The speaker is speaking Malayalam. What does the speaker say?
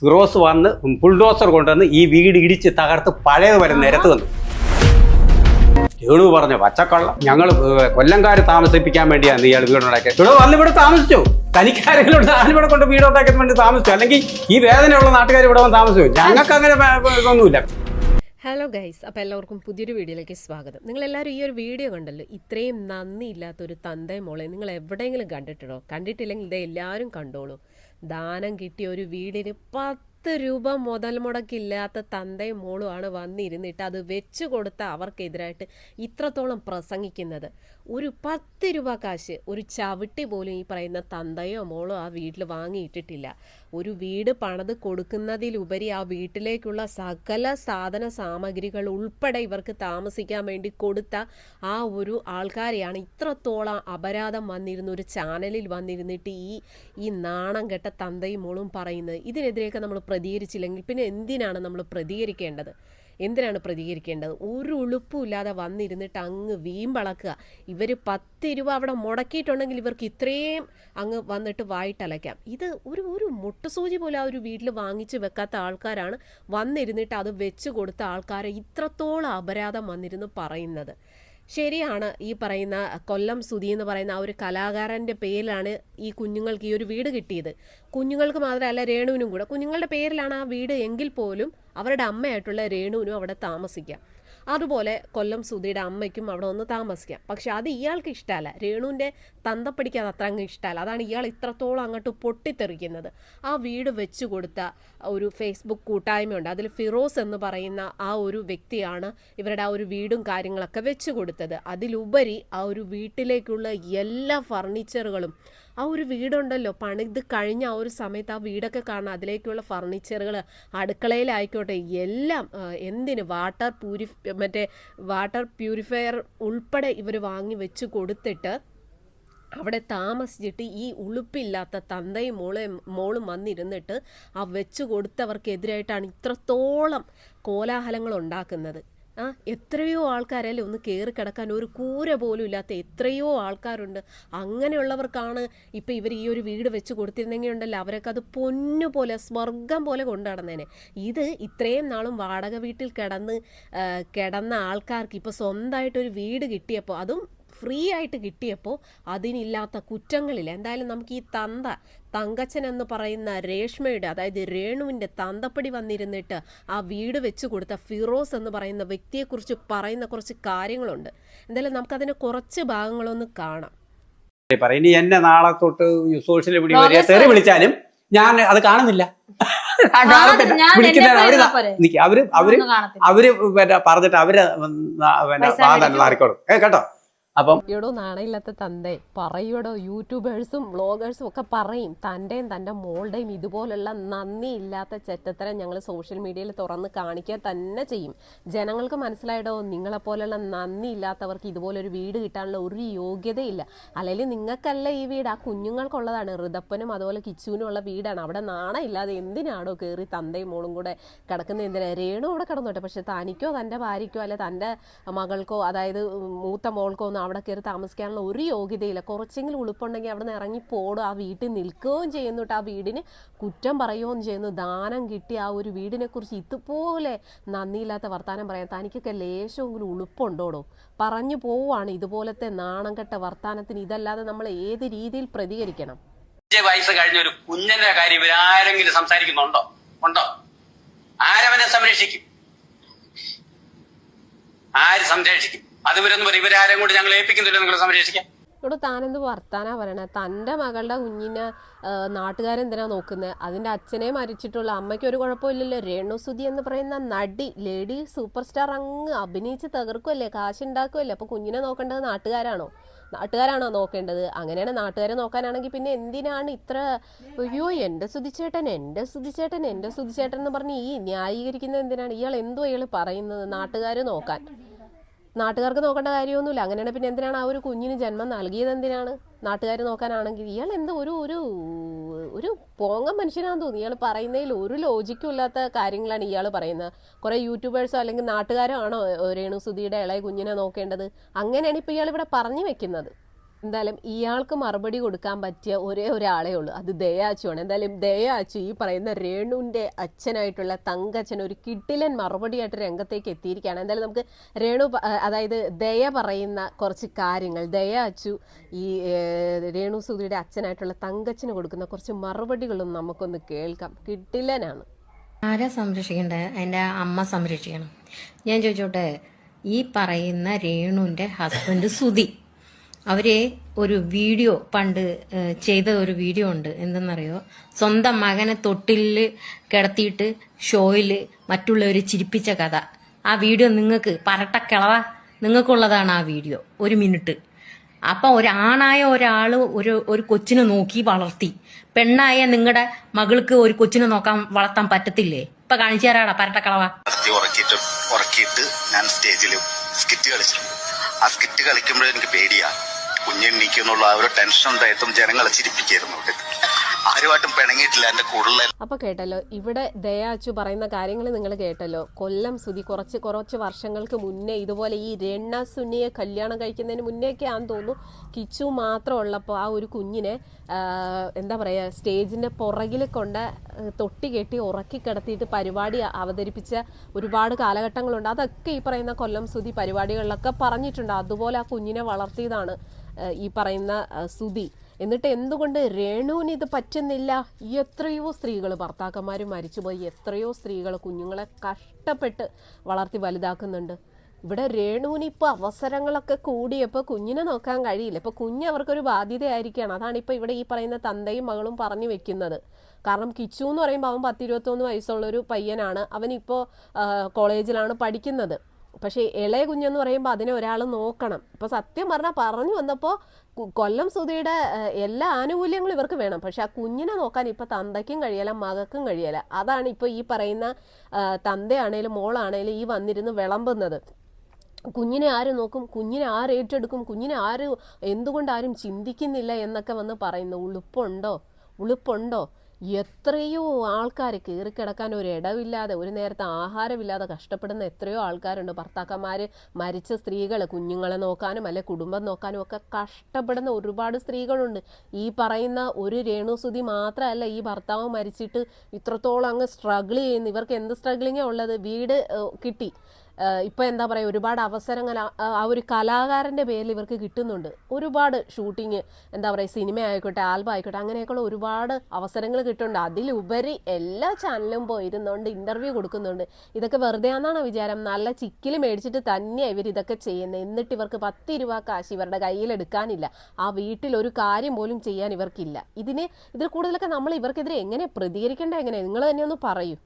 ഫിറോസ് വന്ന് ബുൾഡോസർ കൊണ്ടുവന്ന് ഈ വീട് ഇടിച്ച് തകർത്ത് പഴയത് വരെ നിരത്ത് വന്നു രേണു പറഞ്ഞ പച്ചക്കള്ള. ഞങ്ങൾ കൊല്ലംകാർ താമസിപ്പിക്കാൻ വേണ്ടിയാണ് ഇയാൾ വീടുണ്ടാക്കിയത്. ഇവിടെ വന്ന് ഇവിടെ താമസിച്ചു. തനിക്കാരെങ്കിലും ഞാനിവിടെ കൊണ്ട് വീടുണ്ടാക്കാൻ വേണ്ടി താമസിച്ചു? അല്ലെങ്കിൽ ഈ വേദനയുള്ള നാട്ടുകാർ ഇവിടെ വന്ന് താമസിച്ചു? ഞങ്ങൾക്ക് അങ്ങനെ ഇതൊന്നുമില്ല. ഹലോ ഗൈസ് അപ്പോൾ എല്ലാവർക്കും പുതിയൊരു വീഡിയോയിലേക്ക് സ്വാഗതം. നിങ്ങളെല്ലാവരും ഈ ഒരു വീഡിയോ കണ്ടല്ലോ? ഇത്രയും നന്ദിയില്ലാത്തൊരു തന്തേ മോളെ നിങ്ങൾ എവിടെയെങ്കിലും കണ്ടിട്ടുണ്ടോ? കണ്ടിട്ടില്ലെങ്കിൽ ഇത് എല്ലാവരും കണ്ടോളൂ. ദാനം കിട്ടിയ ഒരു വീടിന് പത്ത് രൂപ മുതൽ മുടക്കില്ലാത്ത തന്തയും മോളുമാണ് വന്നിരുന്നിട്ട് അത് വെച്ച് കൊടുത്ത അവർക്കെതിരായിട്ട് ഇത്രത്തോളം പ്രസംഗിക്കുന്നത്. ഒരു പത്ത് രൂപ കാശ് ഒരു ചവിട്ടി പോലും ഈ പറയുന്ന തന്തയോ മോളോ ആ വീട്ടിൽ വാങ്ങിയിട്ടിട്ടില്ല. ഒരു വീട് പണത് കൊടുക്കുന്നതിലുപരി ആ വീട്ടിലേക്കുള്ള സകല സാധന സാമഗ്രികൾ ഉൾപ്പെടെ ഇവർക്ക് താമസിക്കാൻ വേണ്ടി കൊടുത്ത ആ ഒരു ആൾക്കാരെയാണ് ഇത്രത്തോളം അപരാധം വന്നിരുന്ന ഒരു ചാനലിൽ വന്നിരുന്നിട്ട് ഈ ഈ നാണം കെട്ട തന്തയും മോളും പറയുന്നത്. ഇതിനെതിരെയൊക്കെ നമ്മൾ പ്രതികരിച്ചില്ലെങ്കിൽ പിന്നെ എന്തിനാണ് നമ്മൾ പ്രതികരിക്കേണ്ടത്? എന്തിനാണ് പ്രതികരിക്കേണ്ടത്? ഒരു ഉളുപ്പുമില്ലാതെ വന്നിരുന്നിട്ട് അങ്ങ് വീമ്പളക്കുക. ഇവർ പത്ത് രൂപ അവിടെ മുടക്കിയിട്ടുണ്ടെങ്കിൽ ഇവർക്ക് ഇത്രയും അങ്ങ് വന്നിട്ട് വായിട്ടലയ്ക്കാം. ഇത് ഒരു ഒരു മുട്ടുസൂചി പോലെ ആ ഒരു വീട്ടിൽ വാങ്ങിച്ച് വെക്കാത്ത ആൾക്കാരാണ് വന്നിരുന്നിട്ട് അത് വെച്ച് കൊടുത്ത ആൾക്കാരെ ഇത്രത്തോളം അപരാധം വന്നിരുന്നു പറയുന്നത്. ശരിയാണ് ഈ പറയുന്ന കൊല്ലം സുധി എന്ന് പറയുന്ന ആ ഒരു കലാകാരന്റെ പേരിലാണ് ഈ കുഞ്ഞുങ്ങൾക്ക് ഈ ഒരു വീട് കിട്ടിയത്. കുഞ്ഞുങ്ങൾക്ക് മാത്രമല്ല രേണുവിനും കൂടെ. കുഞ്ഞുങ്ങളുടെ പേരിലാണ് ആ വീട് എങ്കിൽ പോലും അവരുടെ അമ്മയായിട്ടുള്ള രേണുവിനും അവിടെ താമസിക്കാം. അതുപോലെ കൊല്ലം സുധിയുടെ അമ്മയ്ക്കും അവിടെ ഒന്ന് താമസിക്കാം. പക്ഷെ അത് ഇയാൾക്ക് ഇഷ്ടമല്ല. രേണുവിന്റെ തന്തപ്പടിക്ക് അത് അത്ര അങ്ങ് ഇഷ്ടമല്ല. അതാണ് ഇയാൾ ഇത്രത്തോളം അങ്ങോട്ട് പൊട്ടിത്തെറിക്കുന്നത്. ആ വീട് വെച്ച് കൊടുത്ത ഒരു ഫേസ്ബുക്ക് കൂട്ടായ്മയുണ്ട്. അതിൽ ഫിറോസ് എന്ന് പറയുന്ന ആ ഒരു വ്യക്തിയാണ് ഇവരുടെ ആ ഒരു വീടും കാര്യങ്ങളൊക്കെ വെച്ച് കൊടുത്തത്. അതിലുപരി ആ ഒരു വീട്ടിലേക്കുള്ള എല്ലാ ഫർണിച്ചറുകളും ആ ഒരു വീടുണ്ടല്ലോ. പണിത് കഴിഞ്ഞ ആ ഒരു സമയത്ത് ആ വീടൊക്കെ കാണാം അതിലേക്കുള്ള ഫർണിച്ചറുകൾ അടുക്കളയിലായിക്കോട്ടെ. എല്ലാം എന്തിന് വാട്ടർ പ്യൂരിഫ് മറ്റേ വാട്ടർ പ്യൂരിഫയർ ഉൾപ്പെടെ ഇവർ വാങ്ങി വെച്ച് കൊടുത്തിട്ട് അവിടെ താമസിച്ചിട്ട് ഈ ഉളുപ്പില്ലാത്ത തന്തയും മോളെ മോളും വന്നിരുന്നിട്ട് ആ വെച്ച് കൊടുത്തവർക്കെതിരായിട്ടാണ് ഇത്രത്തോളം കോലാഹലങ്ങൾ ഉണ്ടാക്കുന്നത്. ആ എത്രയോ ആൾക്കാരല്ലേ ഒന്ന് കയറി കിടക്കാൻ? ഒരു കൂര പോലും ഇല്ലാത്ത എത്രയോ ആൾക്കാരുണ്ട്. അങ്ങനെയുള്ളവർക്കാണ് ഇപ്പം ഇവർ ഈ ഒരു വീട് വെച്ച് കൊടുത്തിരുന്നെങ്കിൽ ഉണ്ടല്ലോ അവരൊക്കെ അത് പൊന്നു പോലെ സ്വർഗം പോലെ കൊണ്ടു നടന്നേനെ. ഇത് ഇത്രയും നാളും വാടക വീട്ടിൽ കിടന്ന് കിടന്ന ആൾക്കാർക്ക് ഇപ്പോൾ സ്വന്തമായിട്ടൊരു വീട് കിട്ടിയപ്പോൾ അതും ഫ്രീ ആയിട്ട് കിട്ടിയപ്പോൾ അതിനില്ലാത്ത കുറ്റങ്ങളില്ല. എന്തായാലും നമുക്ക് ഈ തന്ത തങ്കച്ചൻ എന്ന് പറയുന്ന രേഷ്മയുടെ അതായത് രേണുവിന്റെ തന്തപ്പടി വന്നിരുന്നിട്ട് ആ വീട് വെച്ച് കൊടുത്ത ഫിറോസ് എന്ന് പറയുന്ന വ്യക്തിയെക്കുറിച്ച് പറയുന്ന കുറച്ച് കാര്യങ്ങളുണ്ട്. എന്തായാലും നമുക്കതിന്റെ കുറച്ച് ഭാഗങ്ങളൊന്ന് കാണാം. പറയും ഇനി എന്നെ നാളെ തൊട്ട് സോഷ്യൽ മീഡിയ വരെ തെറി വിളിച്ചാലും ഞാൻ അത് കാണുന്നില്ല. അവർ നിക്ക് അവർ അവർ അവർ പറഞ്ഞിട്ട് അവർ വാദം. ഏ കേട്ടോ? അപ്പം എടോ നാണയില്ലാത്ത തന്തേ പറയൂടോ യൂട്യൂബേഴ്സും വ്ളോഗേഴ്സും ഒക്കെ പറയും തന്റെയും തന്റെ മോളുടെയും ഇതുപോലുള്ള നന്ദി ഇല്ലാത്ത ചെറ്റത്തരം ഞങ്ങൾ സോഷ്യൽ മീഡിയയിൽ തുറന്ന് കാണിക്കുക തന്നെ ചെയ്യും. ജനങ്ങൾക്ക് മനസ്സിലായിടോ നിങ്ങളെപ്പോലുള്ള നന്ദി ഇല്ലാത്തവർക്ക് ഇതുപോലൊരു വീട് കിട്ടാനുള്ള ഒരു യോഗ്യതയില്ല. അല്ലെങ്കിൽ നിങ്ങൾക്കല്ല ഈ വീട് ആ കുഞ്ഞുങ്ങൾക്കുള്ളതാണ്. ഋതപ്പനും അതുപോലെ കിച്ചുവിനും ഉള്ള വീടാണ്. അവിടെ നാണയില്ലാതെ എന്തിനാണോ കയറി തന്തയും മോളും കൂടെ കിടക്കുന്ന എന്തിനാ? രേണു അവിടെ കിടന്നോട്ടെ. പക്ഷെ തനിക്കോ തന്റെ ഭാര്യയ്ക്കോ അല്ലെ തന്റെ മകൾക്കോ അതായത് മൂത്ത മോൾക്കോ ഒന്നും അവിടെ കയറി താമസിക്കാനുള്ള ഒരു യോഗ്യതയില്ല. കുറച്ചെങ്കിലും ഉളുപ്പുണ്ടെങ്കിൽ അവിടെ നിന്ന് ഇറങ്ങി പോടും. ആ വീട്ടിൽ നിൽക്കുകയും ചെയ്യുന്നുട്ട് ആ വീടിന് കുറ്റം പറയുകയും ചെയ്യുന്നു. ദാനം കിട്ടി ആ ഒരു വീടിനെ കുറിച്ച് ഇതുപോലെ നന്ദിയില്ലാത്ത വർത്താനം പറയാൻ തനിക്കൊക്കെ ലേശമെങ്കിലും ഉളുപ്പുണ്ടോടോ? പറഞ്ഞു പോവുകയാണ് ഇതുപോലത്തെ നാണം കെട്ട വർത്താനത്തിന്. ഇതല്ലാതെ നമ്മൾ ഏത് രീതിയിൽ പ്രതികരിക്കണം? വയസ്സ് കഴിഞ്ഞ ഒരു കുഞ്ഞിന്റെ കാര്യം ഇവരാരെങ്കിലും സംസാരിക്കുന്നുണ്ടോ? ഉണ്ടോ? ആരവനെ സംരക്ഷിക്കും? ആര് സംരക്ഷിക്കും? അത് ഇവരൊന്നും ഇവരാരും കൂടി ഞങ്ങൾ ഏൽപ്പിക്കുന്നില്ല നിങ്ങൾ സംരക്ഷിക്കാൻ ഇവിടെ താനെന്ത് വർത്താനാ പറയണേ? തന്റെ മകളുടെ കുഞ്ഞിനെ നാട്ടുകാരെന്തിനാ നോക്കുന്നത് അതിന്റെ അച്ഛനെ മരിച്ചിട്ടുള്ള അമ്മയ്ക്ക് ഒരു കുഴപ്പമില്ലല്ലോ. രേണുസുതി എന്ന് പറയുന്ന നടി ലേഡി സൂപ്പർ സ്റ്റാർ അങ്ങ് അഭിനയിച്ച് തകർക്കുമല്ലേ കാശുണ്ടാക്കുമല്ലേ അപ്പോൾ കുഞ്ഞിനെ നോക്കേണ്ടത് നാട്ടുകാരാണോ? നാട്ടുകാരാണോ നോക്കേണ്ടത്? അങ്ങനെയാണ് നാട്ടുകാരെ നോക്കാനാണെങ്കിൽ പിന്നെ എന്തിനാണ് ഇത്ര അയ്യോ എന്റെ സുതിച്ചേട്ടൻ എന്റെ സുതിച്ചേട്ടൻ എന്റെ സുതിച്ചേട്ടൻ എന്ന് പറഞ്ഞ് ഈ ന്യായീകരിക്കുന്നത് എന്തിനാണ്? ഇയാൾ എന്തോ ഇയാൾ പറയുന്നത് നാട്ടുകാർ നോക്കാൻ? നാട്ടുകാർക്ക് നോക്കേണ്ട കാര്യമൊന്നുമില്ല. അങ്ങനെയാണ് പിന്നെ എന്തിനാണ് ആ ഒരു കുഞ്ഞിന് ജന്മം നൽകിയത് എന്തിനാണ്? നാട്ടുകാർ നോക്കാനാണെങ്കിൽ ഇയാൾ എന്ത് ഒരു ഒരു ഒരു പോങ്ങൻ മനുഷ്യനാന്ന് തോന്നി ഇയാൾ പറയുന്നതിൽ ഒരു ലോജിക്കും ഇല്ലാത്ത കാര്യങ്ങളാണ് ഇയാൾ പറയുന്നത്. കുറേ യൂട്യൂബേഴ്സോ അല്ലെങ്കിൽ നാട്ടുകാരോ ആണോ രേണു സുധിയുടെ ഇളയ കുഞ്ഞിനെ നോക്കേണ്ടത്? അങ്ങനെയാണ് ഇപ്പോൾ ഇയാൾ ഇവിടെ പറഞ്ഞു വെക്കുന്നത്. എന്തായാലും ഇയാൾക്ക് മറുപടി കൊടുക്കാൻ പറ്റിയ ഒരേ ഒരാളേ ഉള്ളൂ. അത് ദയാച്ചുവാണ് എന്തായാലും ദയാച്ചു ഈ പറയുന്ന രേണുവിന്റെ അച്ഛനായിട്ടുള്ള തങ്കച്ചൻ ഒരു കിട്ടിലൻ മറുപടിയായിട്ട് രംഗത്തേക്ക് എത്തിയിരിക്കുകയാണ്. എന്തായാലും നമുക്ക് രേണു അതായത് ദയ പറയുന്ന കുറച്ച് കാര്യങ്ങൾ ദയാച്ചു ഈ രേണു സുധിയുടെ അച്ഛനായിട്ടുള്ള തങ്കച്ചന് കൊടുക്കുന്ന കുറച്ച് മറുപടികളും നമുക്കൊന്ന് കേൾക്കാം. കിട്ടിലനാണ് ആരാ സംരക്ഷിക്കണ്ടേ എന്റെ അമ്മ സംരക്ഷിക്കണം. ഞാൻ ചോദിച്ചോട്ടെ ഈ പറയുന്ന രേണുവിന്റെ ഹസ്ബൻഡ് സുധി. അവർ ഒരു വീഡിയോ പണ്ട് ചെയ്ത ഒരു വീഡിയോ ഉണ്ട്. എന്തെന്നറിയോ? സ്വന്തം മകനെ തൊട്ടിലിൽ കിടത്തിയിട്ട് ഷോയിൽ മറ്റുള്ളവർ ചിരിപ്പിച്ച കഥ. ആ വീഡിയോ നിങ്ങൾക്ക് പരട്ടക്കിളവ. നിങ്ങൾക്കുള്ളതാണ് ആ വീഡിയോ. ഒരു മിനിറ്റ്. അപ്പം ഒരാണായ ഒരാൾ ഒരു ഒരു കൊച്ചിനെ നോക്കി വളർത്തി. പെണ്ണായ നിങ്ങളുടെ മകൾക്ക് ഒരു കൊച്ചിനെ നോക്കാൻ വളർത്താൻ പറ്റത്തില്ലേ? ഇപ്പൊ കാണിച്ചു തരാടാ പരട്ടക്കളവ. ഉറക്കിയിട്ട് ഉറക്കിയിട്ട് ഞാൻ സ്റ്റേജിൽ സ്കിറ്റ് കളിച്ചിട്ടുണ്ട്. ആ സ്കിറ്റ് കളിക്കുമ്പോഴെനിക്ക് പേടിയാണ് പേടിയാ. കുഞ്ഞെണ്ണീക്കുന്നുള്ള ആ ഒരു ടെൻഷൻ ഉണ്ടായിട്ടും ജനങ്ങളെ ചിരിപ്പിക്കായിരുന്നു ഇവിടെ ആരുമായിട്ടും പിണങ്ങിയിട്ടില്ല എന്റെ കൂടുതൽ അപ്പോൾ കേട്ടല്ലോ ഇവിടെ ദയാച്ചു പറയുന്ന കാര്യങ്ങൾ നിങ്ങൾ കേട്ടല്ലോ. കൊല്ലം സുതി കുറച്ച് കുറച്ച് വർഷങ്ങൾക്ക് മുന്നേ ഇതുപോലെ ഈ രണ്ണ സുന്നിയെ കല്യാണം കഴിക്കുന്നതിന് മുന്നേയൊക്കെ ആണെന്ന് തോന്നുന്നു. കിച്ചു മാത്രം ഉള്ളപ്പോൾ ആ ഒരു കുഞ്ഞിനെ എന്താ പറയുക സ്റ്റേജിന്റെ പുറകിൽ കൊണ്ട് തൊട്ടി കെട്ടി ഉറക്കി കിടത്തിയിട്ട് പരിപാടി അവതരിപ്പിച്ച ഒരുപാട് കാലഘട്ടങ്ങളുണ്ട്. അതൊക്കെ ഈ പറയുന്ന കൊല്ലം സുതി പരിപാടികളിലൊക്കെ പറഞ്ഞിട്ടുണ്ട്. അതുപോലെ ആ കുഞ്ഞിനെ വളർത്തിയതാണ് ഈ പറയുന്ന സുതി എന്നിട്ട് എന്തുകൊണ്ട് രേണുവിന് ഇത് പറ്റുന്നില്ല? എത്രയോ സ്ത്രീകൾ ഭർത്താക്കന്മാർ മരിച്ചുപോയി. എത്രയോ സ്ത്രീകൾ കുഞ്ഞുങ്ങളെ കഷ്ടപ്പെട്ട് വളർത്തി വലുതാക്കുന്നുണ്ട്. ഇവിടെ രേണുവിന് ഇപ്പോൾ അവസരങ്ങളൊക്കെ കൂടിയപ്പോൾ കുഞ്ഞിനെ നോക്കാൻ കഴിയില്ല. ഇപ്പോൾ കുഞ്ഞ് അവർക്കൊരു ബാധ്യതയായിരിക്കുകയാണ് അതാണ് ഇപ്പോൾ ഇവിടെ ഈ പറയുന്ന തന്തയും മകളും പറഞ്ഞു വെക്കുന്നത്. കാരണം കിച്ചു എന്ന് പറയുമ്പോൾ അവൻ പത്തിരുപത്തൊന്ന് വയസ്സുള്ളൊരു പയ്യനാണ്. അവനിപ്പോൾ കോളേജിലാണ് പഠിക്കുന്നത്. പക്ഷേ ഇളയ കുഞ്ഞെന്ന് പറയുമ്പോൾ അതിനെ ഒരാൾ നോക്കണം. ഇപ്പോൾ സത്യം പറഞ്ഞാൽ പറഞ്ഞു വന്നപ്പോൾ കൊല്ലം സുധിയുടെ എല്ലാ ആനുകൂല്യങ്ങളും ഇവർക്ക് വേണം. പക്ഷെ ആ കുഞ്ഞിനെ നോക്കാൻ ഇപ്പോൾ തന്തയ്ക്കും കഴിയല മകക്കും കഴിയല. അതാണ് ഇപ്പോൾ ഈ പറയുന്ന തന്തയാണേലും മോളാണേലും ഈ വന്നിരുന്ന് വിളമ്പുന്നത്. കുഞ്ഞിനെ ആര് നോക്കും? കുഞ്ഞിനെ ആര് ഏറ്റെടുക്കും? കുഞ്ഞിനെ ആര് എന്തുകൊണ്ട് ആരും ചിന്തിക്കുന്നില്ല എന്നൊക്കെ വന്ന് പറയുന്നു. ഉളുപ്പുണ്ടോ? ഉളുപ്പുണ്ടോ? എത്രയോ ആൾക്കാർ കീറിക്കിടക്കാൻ ഒരു ഇടവില്ലാതെ ഒരു നേരത്തെ ആഹാരമില്ലാതെ കഷ്ടപ്പെടുന്ന എത്രയോ ആൾക്കാരുണ്ട്. ഭർത്താക്കന്മാർ മരിച്ച സ്ത്രീകൾ കുഞ്ഞുങ്ങളെ നോക്കാനും അല്ലെ കുടുംബം നോക്കാനും ഒക്കെ കഷ്ടപ്പെടുന്ന ഒരുപാട് സ്ത്രീകളുണ്ട്. ഈ പറയുന്ന ഒരു രേണുസുതി മാത്രമല്ല ഈ ഭർത്താവ് മരിച്ചിട്ട് ഇത്രത്തോളം അങ്ങ് സ്ട്രഗിൾ ചെയ്യുന്നു. ഇവർക്ക് എന്ത് സ്ട്രഗിളിങ്ങാണ് ഉള്ളത്? വീട് കിട്ടി. ഇപ്പോൾ എന്താ പറയുക ഒരുപാട് അവസരങ്ങൾ ആ- ഒരു കലാകാരന്റെ പേരിൽ ഇവർക്ക് കിട്ടുന്നുണ്ട്. ഒരുപാട് ഷൂട്ടിങ് എന്താ പറയുക സിനിമ ആയിക്കോട്ടെ ആൽബം ആയിക്കോട്ടെ അങ്ങനെയൊക്കെയുള്ള ഒരുപാട് അവസരങ്ങൾ കിട്ടുന്നുണ്ട്. അതിലുപരി എല്ലാ ചാനലും പോയിരുന്നുകൊണ്ട് ഇന്റർവ്യൂ കൊടുക്കുന്നുണ്ട്. ഇതൊക്കെ വെറുതെ ആണെന്നാണ് വിചാരം? നല്ല ചിക്കിൽ മേടിച്ചിട്ട് തന്നെയാണ് ഇവർ ഇതൊക്കെ ചെയ്യുന്നത് എന്നിട്ട് ഇവർക്ക് പത്ത് രൂപ കാശ് ഇവരുടെ കയ്യിൽ എടുക്കാനില്ല. ആ വീട്ടിൽ ഒരു കാര്യം പോലും ചെയ്യാൻ ഇവർക്കില്ല. ഇതിന് ഇതിൽ കൂടുതലൊക്കെ നമ്മൾ ഇവർക്കെതിരെ എങ്ങനെ പ്രതികരിക്കേണ്ട? എങ്ങനെ? നിങ്ങൾ തന്നെ ഒന്ന് പറയൂ.